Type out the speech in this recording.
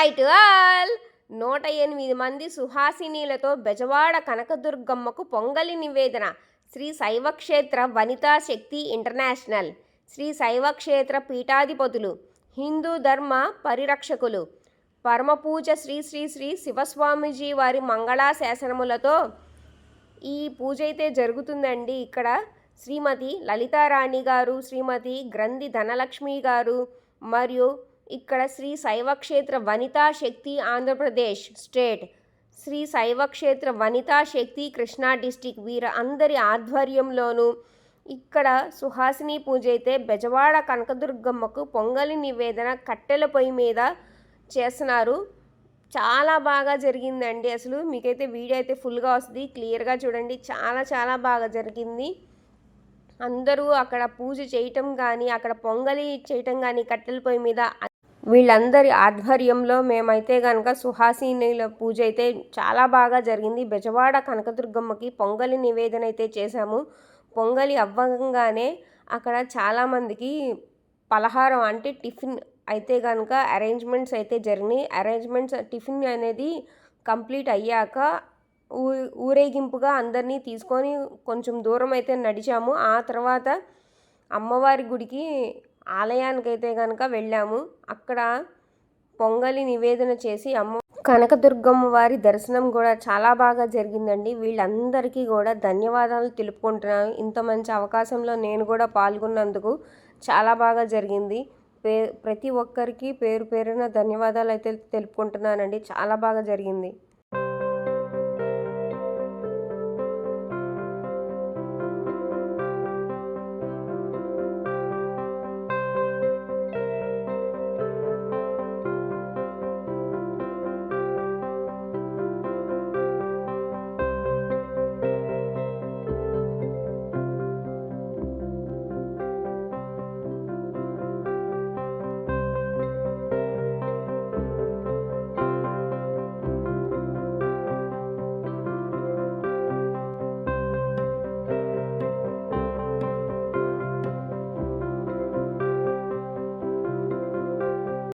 Hi to all నూట ఎనిమిది మంది సుహాసినీలతో బెజవాడ కనకదుర్గమ్మకు పొంగలి నివేదన. శ్రీ శైవక్షేత్ర వనితా శక్తి ఇంటర్నేషనల్. శ్రీ శైవక్షేత్ర పీఠాధిపతులు హిందూ ధర్మ పరిరక్షకులు. పరమపూజ శ్రీ శ్రీ శ్రీ శివస్వామీజీ వారి మంగళాశాసనములతో ఈ పూజ అయితే జరుగుతుందండి ఇక్కడ. శ్రీమతి లలితారాణి గారు శ్రీమతి గ్రంథి ధనలక్ష్మి గారు మరియు ఇక్కడ శ్రీ శైవక్షేత్ర వనితా శక్తి ఆంధ్రప్రదేశ్ స్టేట్. శ్రీ శైవక్షేత్ర వనితా శక్తి కృష్ణా డిస్టిక్ వీర అందరి ఆధ్వర్యంలోనూ ఇక్కడ సుహాసిని పూజ అయితే బెజవాడ కనకదుర్గమ్మకు పొంగలి నివేదన కట్టెల పొయ్యి మీద చేస్తున్నారు. చాలా బాగా జరిగిందండి అసలు. మీకైతే వీడియో అయితే ఫుల్గా వస్తుంది. క్లియర్గా చూడండి. చాలా చాలా బాగా జరిగింది. అందరూ అక్కడ పూజ చేయటం కానీ అక్కడ పొంగలి చేయటం కానీ కట్టెల పొయ్యి మీద వీళ్ళందరి ఆధ్వర్యంలో మేమైతే కనుక సుహాసినిల పూజ అయితే చాలా బాగా జరిగింది. బెజవాడ కనకదుర్గమ్మకి పొంగలి నివేదన అయితే చేశాము. పొంగలి అవ్వగానే అక్కడ చాలామందికి పలహారం అంటే టిఫిన్ అయితే కనుక అరేంజ్మెంట్స్ అయితే జరిగినాయి. అరేంజ్మెంట్స్ టిఫిన్ అనేది కంప్లీట్ అయ్యాక ఊ ఊరేగింపుగా అందరినీ తీసుకొని కొంచెం దూరం అయితే నడిచాము. ఆ తర్వాత అమ్మవారి గుడికి ఆలయానికైతే కనుక వెళ్ళాము. అక్కడ పొంగలి నివేదన చేసి అమ్మ కనకదుర్గమ్మ వారి దర్శనం కూడా చాలా బాగా జరిగిందండి. వీళ్ళందరికీ కూడా ధన్యవాదాలు తెలుపుకుంటున్నాను. ఇంత మంచి అవకాశంలో నేను కూడా పాల్గొన్నందుకు చాలా బాగా జరిగింది. పే ప్రతి ఒక్కరికి పేరు పేరున ధన్యవాదాలు అయితే తెలుపుకుంటున్నానండి. చాలా బాగా జరిగింది.